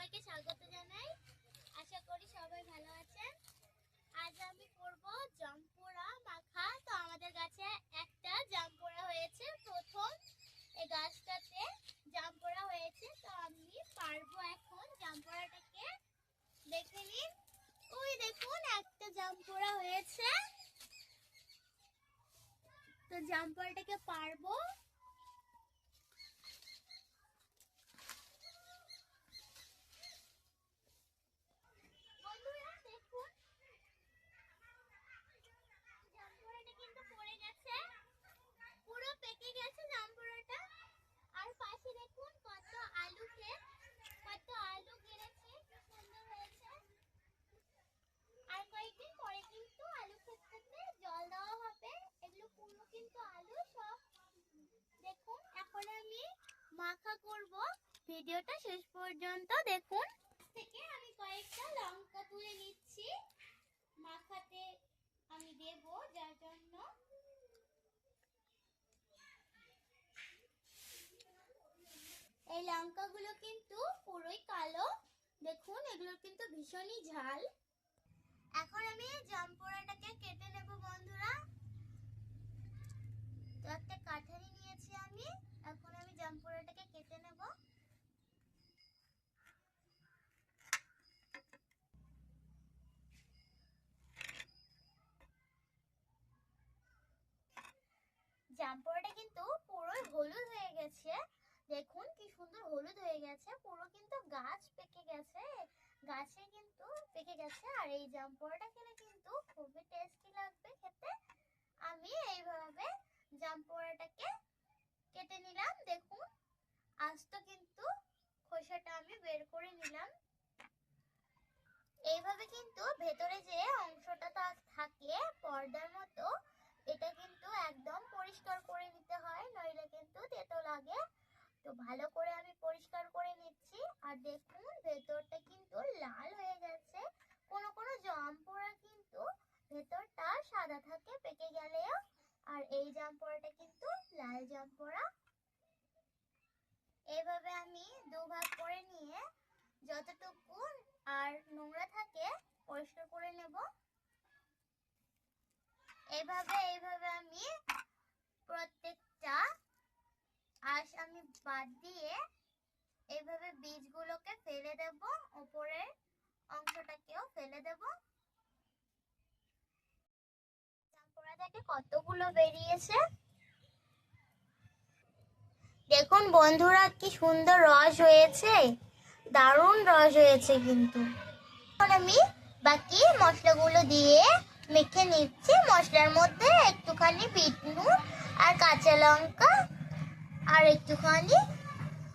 সবাইকে স্বাগত জানাই। আশা করি সবাই ভালো আছেন। আজ আমি করব জামপোড়া মাখা। তো আমাদের গাছে একটা জামপোড়া হয়েছে। প্রথম এই গাছটাতে জামপোড়া হয়েছে। তো আমি পারব এখন জামপোড়াটাকে দেখে নিন। ওই দেখুন, একটা জামপোড়া হয়েছে। তো জামপোড়াটাকে পারব বন্ধুরা দেখুন জামপোড়াটা কিন্তু পড়ে গেছে পুরো পেকে গেছে জামপোড়াটা আর পাশে দেখুন কত আলু ক্ষেত কত আলু গেড়েছে সুন্দর হয়েছে। আর কয়েকদিন পরে কিন্তু আলু ক্ষেতটাতে জল দেওয়া হবে। এগুলো পুরো কিন্তু আলু সব। দেখুন, এখন আমি মাখা করব। ভিডিওটা শেষ পর্যন্ত দেখুন। থেকে আমি কয়েকটা লঙ্কা তুলে নিচ্ছি। মাখাতে আমি দেব যার জন্য এই লঙ্কাগুলো কিন্তু পুরোই কালো। দেখুন এগুলোর কিন্তু ভীষণই ঝাল। এখন আমি জামপোড়াটাকে কেটে নেব বন্ধুরা। তো একটা কাঠারি নিয়েছি আমি। এখন আমি জামপোড়াটাকে কেটে নেব। জামপোড়াটা কিন্তু পুরোই হলুদ হয়ে গেছে। দেখুন কি সুন্দর হলুদ হয়ে গেছে, পুরো কিন্তু গাছ পেকে গেছে, গাছে কিন্তু পেকে গেছে, আর এই জামপোড়াটা খেলে কিন্তু খুবই টেস্টি লাগবে খেতে। আমি এইভাবে জামপোড়াটাকে কেটে নিলাম, দেখুন। আজ তো কিন্তু খোসাটা আমি বের করে নিলাম। এইভাবে কিন্তু ভেতরে যে অংশটা তা- থাকে পর্দার মতো এটা কিন্তু একদম পরিষ্কার করে নিতে হয় নইলে কিন্তু তেতো লাগে তো ভালো করে আমি পরিষ্কার করে নিচ্ছি আর দেখুন ভেতরটা কিন্তু লাল হয়ে গেছে। কোনো কোনো জাম পোড়া কিন্তু ভেতরটা সাদা থাকে, পেকে গেলেও। আর এই জাম পোড়াটা কিন্তু লাল জাম পোড়া এভাবে আমি দুভাগ করে নিয়ে যতটুকু আর নোংরা থাকে পরিষ্কার করে নেব। এভাবে এইভাবে আমি প্রত্যেকটা আশ আমি বাদ দিয়ে এভাবে বীজগুলোকে ফেলে দেব উপরের অংশটাকেও ফেলে দেব। কতগুলো বেরিয়েছে। দেখুন বন্ধুরা, কি সুন্দর রস হয়েছে। দারুণ রস হয়েছে কিন্তু। আমি বাকি মশলাগুলো দিয়ে মেখে নিচ্ছি। মশলার মধ্যে একটুখানি বিট নুন আর কাঁচা লঙ্কা আর একটুখানি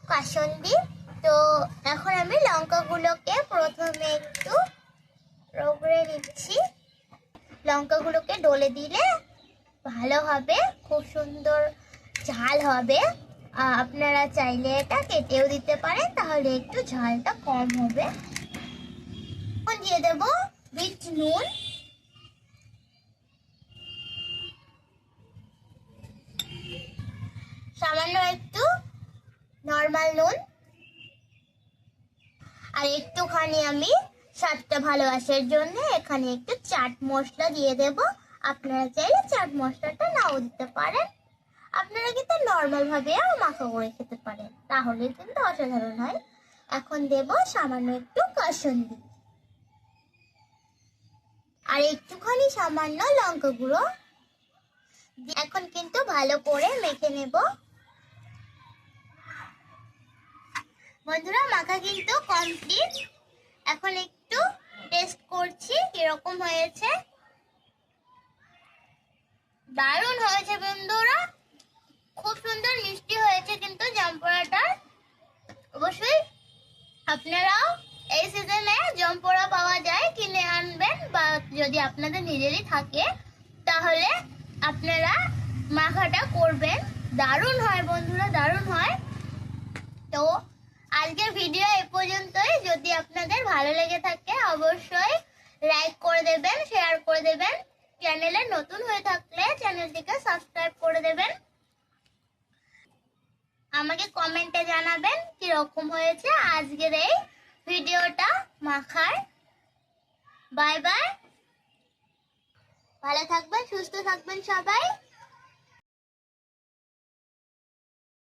কাসন্দি লঙ্কাগুলোকে প্রথমে একটু রগড়ে নিচ্ছি। লঙ্কাগুলোকে ডলে দিলে ভালো হবে, খুব সুন্দর ঝাল হবে। আপনারা চাইলে এটা কেটেও দিতে পারেন, তাহলে একটু ঝালটা কম হবে। দিয়ে দেব বিট নুন। সামান্য একটু নর্মাল নুন। আর একটুখানি আমি স্বাদটা ভালোবাসার জন্য এখানে একটু চাট মশলা দিয়ে দেব। আপনারা চাইলে চাট মশলাটা নাও দিতে পারেন। আপনারা কিন্তু নর্মাল ভাবেও মাখা করে খেতে পারেন। তাহলে কিন্তু অসাধারণ হয়। এখন দেব সামান্য একটু কাসন্দি। আর একটুখানি সামান্য লঙ্কা গুঁড়ো। এখন কিন্তু ভালো করে মেখে নেব। বন্ধুরা, মাখা কিন্তু কমপ্লিট এখন একটু টেস্ট করছি কীরকম হয়েছে। দারুণ হয়েছে বন্ধুরা। খুব সুন্দর মিষ্টি হয়েছে কিন্তু জামপোড়াটা। অবশ্যই আপনারাও এই সিজনে জমপোড়া পাওয়া যায়, কিনে আনবেন বা যদি আপনাদের নিজেরই থাকে, তাহলে আপনারা মাখাটা করবেন। দারুণ হয় বন্ধুরা, দারুণ হয় তো আজকের ভিডিও এ পর্যন্তই যদি আপনাদের ভালো লেগে থাকে অবশ্যই লাইক করে দেবেন শেয়ার করে দেবেন। চ্যানেলে নতুন হয়ে থাকলে চ্যানেলটিকে সাবস্ক্রাইব করে দেবেন। আমাকে কমেন্টে জানাবেন কীরকম হয়েছে আজকের এই ভিডিওটা। মাখার। বাই বাই ভালো থাকবেন, সুস্থ থাকবেন সবাই।